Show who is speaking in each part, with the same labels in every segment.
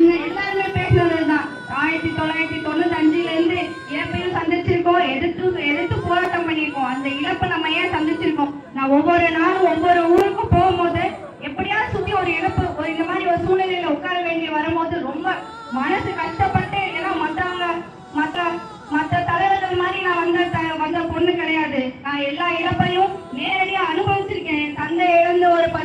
Speaker 1: எல்லாருமே பேசுனதுதான். ஆயிரத்தி தொள்ளாயிரத்தி தொண்ணூத்தஞ்சுல இருந்து இழப்பையும் சந்திச்சிருக்கோம். எதிர்த்து எதிர்த்து போராட்டம் பண்ணியிருக்கோம். அந்த இழப்பை நம்ம ஏன் சந்திச்சிருக்கோம்? நான் ஒவ்வொரு நாளும் ஒவ்வொரு ஊருக்கும் போகும்போது எப்படியாவது சுத்தி ஒரு இழப்பு ஒரு இந்த மாதிரி ஒரு சூழ்நிலையில உட்கார வேண்டி வரும்போது ரொம்ப மனசு கஷ்டப்பட்டு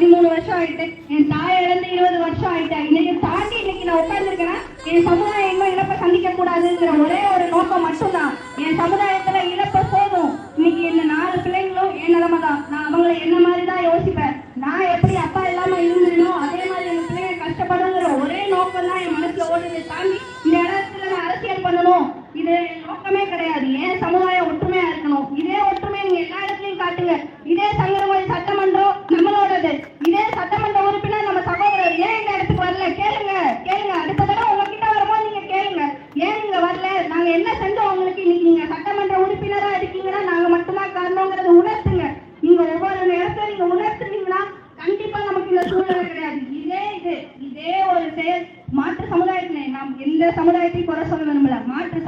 Speaker 1: பதிமூணு வருஷம் ஆயிட்டு என் தாய் இழந்து இருபது வருஷம் ஆயிட்டு இன்னைக்கு தாண்டி இன்னைக்கு நான் உட்கார்ந்துருக்கேன்னா என் சமுதாயம் இன்னும் இழப்பை சந்திக்க கூடாதுங்கிற ஒரே ஒரு நோக்கம் மட்டும்தான். என் சமுதாயத்துல இழப்ப போதும். இன்னைக்கு என்ன நாலு பிள்ளைங்களும் என் நிலைமை தான் நான் அவங்களை என்ன மாதிரி தான் யோசிப்பேன்? நான் எப்படி அப்பா இல்லாம இருந்தேனோ அதே மாதிரி என் பிள்ளைங்க கஷ்டப்படுங்கிற ஒரே நோக்கம் தான் என் மனசுல ஓடுது. தாண்டி இந்த இடத்துல நான் அரசியல் பண்ணணும். இது நோக்கமே கிடையாது. ஏன் சமுதாயம் ஒற்றுமையா இருக்கணும்? இதே ஒற்றுமை நீங்க எல்லா இடத்துலயும் காட்டுங்க. இதே சங்க சட்டமன்றம் நம்மளோடது இதே சட்டமன்ற உறுப்பினர் நம்ம சகோதரர் ஏன் இந்த இடத்துக்கு வரல கேளுங்க கேளுங்க அடுத்த தடவை உங்ககிட்ட வரும்போது நீங்க கேளுங்க ஏன் நீங்க வரல நாங்க என்ன செஞ்சோம் உங்களுக்கு இன்னைக்கு நீங்க சட்டமன்ற உறுப்பினரா இருக்கீங்கன்னா நாங்க மட்டும்தான் காரணங்கிறத உணர்த்துங்க நீங்க ஒவ்வொரு நேரத்துல நீங்க உணர்த்துனீங்கன்னா கண்டிப்பா நமக்கு இந்த சூழ்நிலை கிடையாது இதே இது இதே ஒரு செயல் மாற்று சமுதாயத்திலே நாம் எந்த சமுதாயத்தையும் குறை சொல்ல விரும்பல மாற்று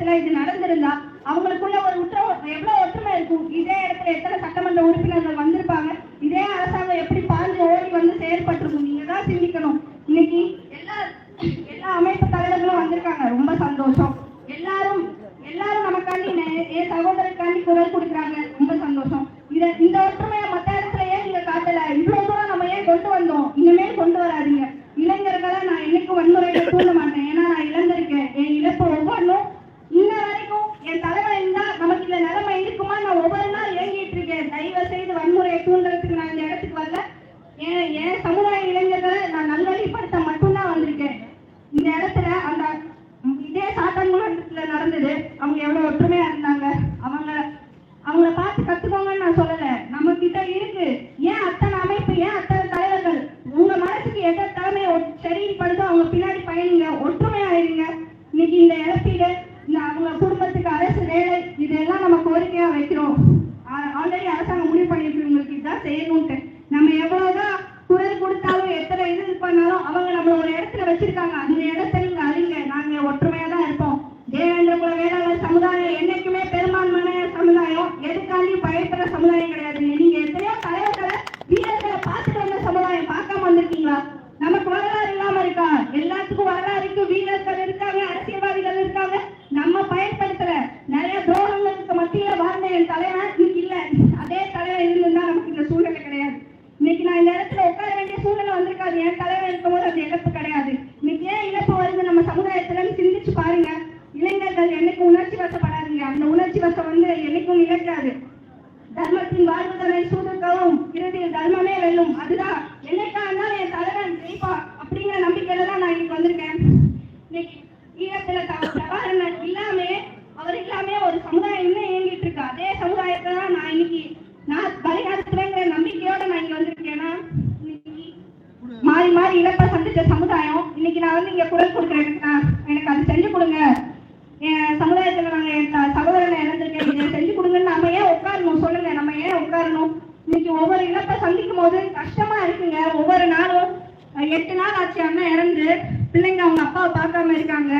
Speaker 1: இடத்துல இது நடந்திருந்தா அவங்களுக்குள்ள ஒரு உற்ற எவ்வளவு ஒற்றுமை இருக்கும்? இதே இடத்துல எத்தனை சட்டமன்ற உறுப்பினர்கள் வந்திருப்பாங்க? இதே அரசாங்கம் எப்படி பாஞ்சு ஓடி வந்து செயல்பட்டிருக்கும்? நீங்க தான் சிந்திக்கணும். இன்னைக்கு எல்லா எல்லா அமைப்பு தலைவர்களும் வந்திருக்காங்க. ரொம்ப சந்தோஷம். எல்லாரும் எல்லாரும் நமக்காண்டி என் சகோதரருக்காண்டி குரல் கொடுக்குறாங்க. ரொம்ப சந்தோஷம். இத இந்த ஒற்றுமையை மத்த இடத்துல ஏன் நீங்க காட்டல இவ்வளவு தூரம் நம்ம ஏன் கொண்டு வந்தோம் இனிமேல் கொண்டு வராதீங்க இளைஞர்களை நான் என்னைக்கும் வன்முறையில தூண்ட மாட்டேன் ஏன்னா நான் இழந்திருக்கேன் என் இழப்பு ஒவ்வொன்றும் இன்ன வரைக்கும் என் தலைவன் இருந்தா நமக்கு இந்த நிலைமை இருக்குமா நான் ஒவ்வொரு நாள் ஏங்கிட்டு இருக்கேன் தயவு செய்து வன்முறையை தூண்டுறதுக்கு நான் இந்த இடத்துக்கு வரல என் என் சமுதாய இளைஞர்களை நான் நல்வழிப்படுத்த மட்டும்தான் வந்திருக்கேன். இந்த இடத்துல அந்த இதே சாத்தான்குளத்துல நடந்தது. அவங்க எவ்வளவு ஒற்றுமையா இருந்தாங்க. அவங்க அவங்கள பார்த்து கத்துக்கோங்கன்னு நான் சொல்லல. நம்ம கிட்ட இருக்கு. ஏன் அத்தனை அமைப்பு ஏன் அத்தனை தலைவர்கள்? உங்க மனசுக்கு எந்த தலைமை ஒ- சரிப்படுதோ அவங்க பின்னாடி பயணிங்க. ஒற்றுமையா இருங்க. இன்னைக்கு இந்த இழப்பீடு இந்த அவங்க குடும்பத்துக்கு அரசு வேலை இதெல்லாம் நம்ம கோரிக்கையா வைக்கிறோம். ஆல்ரெடி அரசாங்கம் முடிவு பண்ணிட்டு உங்களுக்கு தான் செய்யணும் நம்ம எவ்வளவுதான் குரல் கொடுத்தாலும் எத்தனை இது பண்ணாலும் அவங்க நம்மள ஒரு இடத்துல வச்சிருக்காங்க அந்த இடத்த நீங்க அறிங்க நாங்க ஒற்றுமையா தான் இருப்போம் தேவேந்திர குல வேளாளர் சமுதாயம் என்னைக்குமே பெரும்பான்மையான சமுதாயம் எதுக்காண்டியும் பயப்படுற சமுதாயம் கிடையாது நீங்க எத்தனையோ தலைவர்களை வீரர்களை பார்த்துட்டு வந்த சமுதாயம் பார்க்காம வந்திருக்கீங்களா நமக்கு வரலாறு இல்லாம இருக்கா எல்லாத்துக்கும் வரலாறு இருக்கு வீரர்கள் இருக்காங்க அரசியல்வாதிகள் இருக்காங்க நம்ம பயன்படுத்தல நிறைய துரோகங்களுக்கு மத்தியில வாழ்ந்த என் தலைவன் இன்னைக்கு இல்ல அதே தலைவன் இருந்திருந்தா நமக்கு இந்த சூழ்நிலை கிடையாது இன்னைக்கு நான் இந்த இடத்துல உட்கார வேண்டிய சூழ்நிலை வந்திருக்காது என் தலைவன் இருக்கும்போது அது இழப்பு கிடையாது இன்னைக்கு ஏன் இழப்பு வருது நம்ம சமுதாயத்துல சிந்திச்சு பாருங்க இளைஞர்கள் என்னைக்கும் உணர்ச்சி வசப்படாதீங்க. அந்த உணர்ச்சி வசம் வந்து என்னைக்கும் இழக்காது. தர்மத்தின் வாழ்வுதலை சூதுக்கவும் இறுதியில் தர்மமே வெல்லும். அதுதான். என்னைக்கா இருந்தாலும் என் தலைவன் ஜெயிப்பா அப்படிங்கிற நம்பிக்கையில தான் நான் இன்னைக்கு வந்திருக்கேன். இன்னைக்கு ஈழத்துல த- பிரபாகரன் அவர் இல்லாமே ஒரு சமுதாயம் இன்னும் இயங்கிட்டு இருக்கு. அதே சமுதாயத்தை தான் நான் இன்னைக்கு நான் வழிகாட்டுவேங்கிற நம்பிக்கையோட நான் இங்க வந்திருக்கேன்னா இன்னைக்கு மாறி மாறி இழப்ப சந்திச்ச சமுதாயம் இன்னைக்கு நான் வந்து இங்க குரல் கொடுக்குறேன். எனக்கு எனக்கு அது செஞ்சு கொடுங்க. என் சமுதாயத்துல நாங்க என் சகோதரனை இழந்திருக்கேன். இதை செஞ்சு கொடுங்கன்னு நம்ம ஏன் உட்காரணும்? சொல்லுங்க. நம்ம ஏன் உட்காரணும்? இன்னைக்கு ஒவ்வொரு இழப்பை சந்திக்கும் போது கஷ்டமா இருக்குங்க. ஒவ்வொரு நாளும் எட்டு நாள் ஆச்சு அண்ணன் இறந்து. பிள்ளைங்க அவங்க அப்பாவை பார்க்காம இருக்காங்க.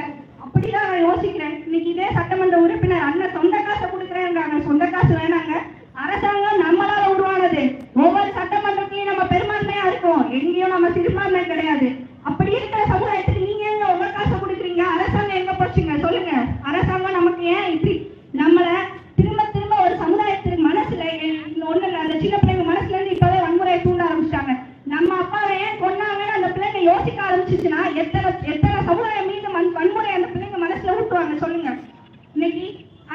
Speaker 1: அப்படிதான் நான் யோசிக்கிறேன். இன்னைக்கு இதே சட்டமன்ற உறுப்பினர் அண்ணன் சொந்த காசை கொடுக்குறேன்றாங்க. சொந்த காசு வேணாங்க. அரசாங்கம் நம்மளா உருவானது ஒவ்வொரு சட்டமன்றத்திலையும் நம்ம பெரும்பான்மையா இருக்கோம் எங்கேயும் நம்ம சிறுபான்மை கிடையாது அப்படி இருக்கிற சமுதாயத்துக்கு நீங்க எங்க உங்க காசை கொடுக்குறீங்க அரசாங்கம் எங்க போச்சுங்க சொல்லுங்க அரசாங்கம் நமக்கு ஏன் இப்படி நம்மள திரும்ப திரும்ப ஒரு சமுதாயத்துக்கு மனசுல ஒண்ணு இல்ல அந்த சின்ன பிள்ளைங்க மனசுல இருந்து இப்பவே வன்முறையை தூண்ட ஆரம்பிச்சிட்டாங்க நம்ம அப்பாவை ஏன் கொன்னாங்கன்னு அந்த பிள்ளைங்க யோசிக்க ஆரம்பிச்சிச்சுன்னா எத்தனை எத்தனை சமுதாயம் மீது வன்- வன்முறை அந்த பிள்ளைங்க மனசுல ஊட்டுவாங்க சொல்லுங்க இன்னைக்கு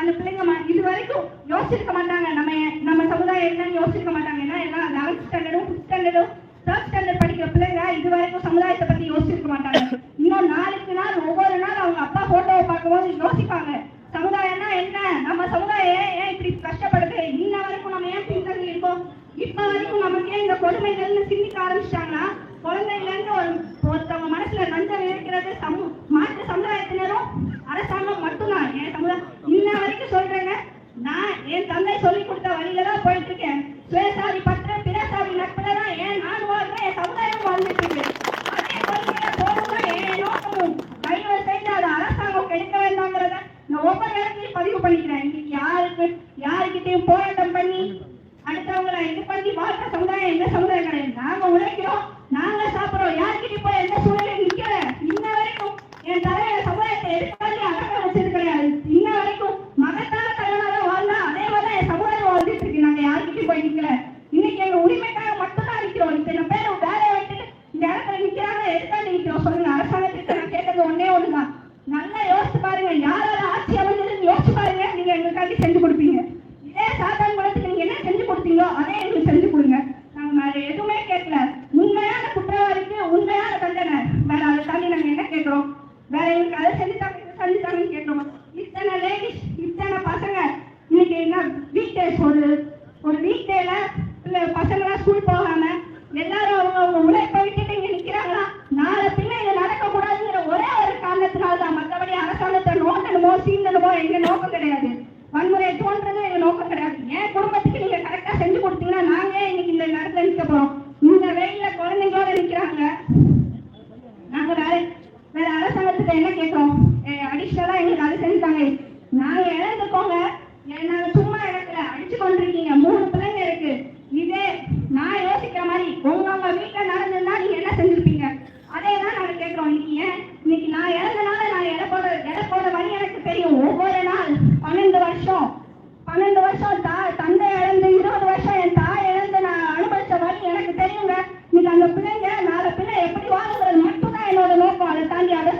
Speaker 1: அந்த பிள்ளைங்க இது வரைக்கும் யோசிச்சிருக்க மாட்டாங்க. நம்ம நம்ம சமுதாயம் என்னன்னு யோசிச்சிருக்க மாட்டாங்க. ஏன்னா எல்லாம் லெவன்த் ஸ்டாண்டர்டும் ஃபிஃப்த் ஸ்டாண்டர்டும் தேர்ட் ஸ்டாண்டர்ட் படிக்கிற பிள்ளைங்க இது வரைக்கும் சமுதாயத்தை பத்தி யோசிச்சிருக்க மாட்டாங்க. இன்னும் நாளுக்கு நாள் ஒவ்வொரு நாள் அவங்க அப்பா போட்டோவை பார்க்கும்போது யோசிப்பாங்க. சமுதாயம்னா என்ன? நம்ம சமுதாயம் ஏன் இப்படி கஷ்டப்படுது? இன்ன வரைக்கும் நம்ம ஏன் பின்தங்கி இருக்கோம்? இப்ப வரைக்கும் நமக்கு ஏன் இந்த கொடுமைகள்னு சிந்திக்க ஆரம்பிச்சிட்டாங்கன்னா குழந்தையில இருந்து ஒரு ஒருத்தவங்க மனசுல நஞ்சம் இருக்கிறது சமு மாற்று சமுதாயத்தினரும் அரசாங்க மட்டும்தான் என் சமுதாயம் இன்ன வரைக்கும் சொல்றேங்க நான் என் தந்தை சொல்லி கொடுத்த வழியில தான் போயிட்டு இருக்கேன் சுயசாதி பற்ற பிறசாதி நட்புல தான் ஏன் நான் வாழ்றேன் என் சமுதாயம் வாழ்ந்துட்டு இருக்கு அதே கொள்கையில போகணும் என் நோக்கம் போராட்டம் பண்ணி அடுத்தவங்களை இது பண்ணி வாழ்க்கை சமுதாயம் எங்க சமுதாயம் கிடையாது நாங்க உழைக்கிறோம் நாங்க சாப்பிடுறோம் யார்கிட்டயும் போய் எந்த சூழ்நிலையும் நிக்கல இன்ன வரைக்கும் என் தலைவர் சமுதாயத்தை எடுக்காது அடக்க வச்சது கிடையாது இன்ன வரைக்கும் மகத்தான தலைவனாக வாழ்ந்தா அதே மாதிரி தான் என் சமுதாயம் வாழ்ந்துட்டு இருக்கு நாங்க யார்கிட்டயும் போய் நிக்கல இன்னைக்கு எங்க உரிமைக்காக மட்டும்தான் நிக்கிறோம் இத்தனை பேர் வேலையை விட்டுட்டு இந்த இடத்துல நிக்கிறாங்க எதுக்காக நிக்கிறோம் சொல்லுங்க அரசாங்கத்திட்ட நான் கேட்டது ஒண்ணே ஒண்ணுதான் நல்லா யோசிச்சு பாருங்க யாரால ஆட்சி அமைஞ்சதுன்னு யோசிச்சு பாருங்க நீங்க எங்களுக்காண்டி செஞ்சு கொடுப்பீங்க இதே சாத்தான் குளத்துக்கு நீங்க என்ன செஞ்சு எல்லாமே எங்களுக்கு செஞ்சு கொடுங்க. நாங்க வேற எதுவுமே கேட்கல. உண்மையான குற்றவாளிக்கு உண்மையான தண்டனை. வேற அதை தாண்டி நாங்க என்ன கேட்கிறோம்? வேற எங்களுக்கு அதை செஞ்சுட்டாங்க இதை செஞ்சுட்டாங்கன்னு கேட்கிறோம். இத்தனை லேடிஸ் இத்தனை பசங்க. இன்னைக்கு என்ன வீக் டேஸ் ஒரு ஒரு வீக் டேல இல்லை பசங்களாம் ஸ்கூல் போகாம எல்லாரும் அவங்க அவங்க உழைப்பை விட்டுட்டு இங்க நிக்கிறாங்களா? நாளை பின்ன இது நடக்க கூடாதுங்கிற ஒரே ஒரு காரணத்தினால தான் மற்றபடி அரசாங்கத்தை நோக்கணுமோ சீண்டணுமோ எங்க நோக்கம் கிடையாது. வன்முறையை தோன்றது எங்க நோக்கம் கிடையாது. என் குடும்பத்தை தான் கேட்குறோம் அடிஷ்னலாக எங்களுக்கு அது செஞ்சுட்டாங்க. நாங்கள் இழந்துக்கோங்க நாங்கள் சும்மா இடத்துல அடிச்சு கொண்டிருக்கீங்க. மூணு பிள்ளைங்க இருக்கு. இதே நான் யோசிக்கிற மாதிரி உங்க அவங்க வீட்டுல நடந்திருந்தா நீங்க என்ன செஞ்சிருப்பீங்க? அதே தான் நாங்கள் இன்னைக்கு இன்னைக்கு நான் இழந்தனால நான் இழப்போட இழப்போட வழி எனக்கு தெரியும். ஒவ்வொரு நாள் பன்னெண்டு வருஷம். பன்னெண்டு வருஷம் தா தந்தை இழந்து இருபது வருஷம் என் தாய் இழந்து நான் அனுபவிச்ச வழி எனக்கு தெரியுங்க. இன்னைக்கு அந்த பிள்ளைங்க நாலு பிள்ளை எப்படி வாழுங்கிறது மட்டும்தான் என்னோட நோக்கம். அதை தாண்டி அதை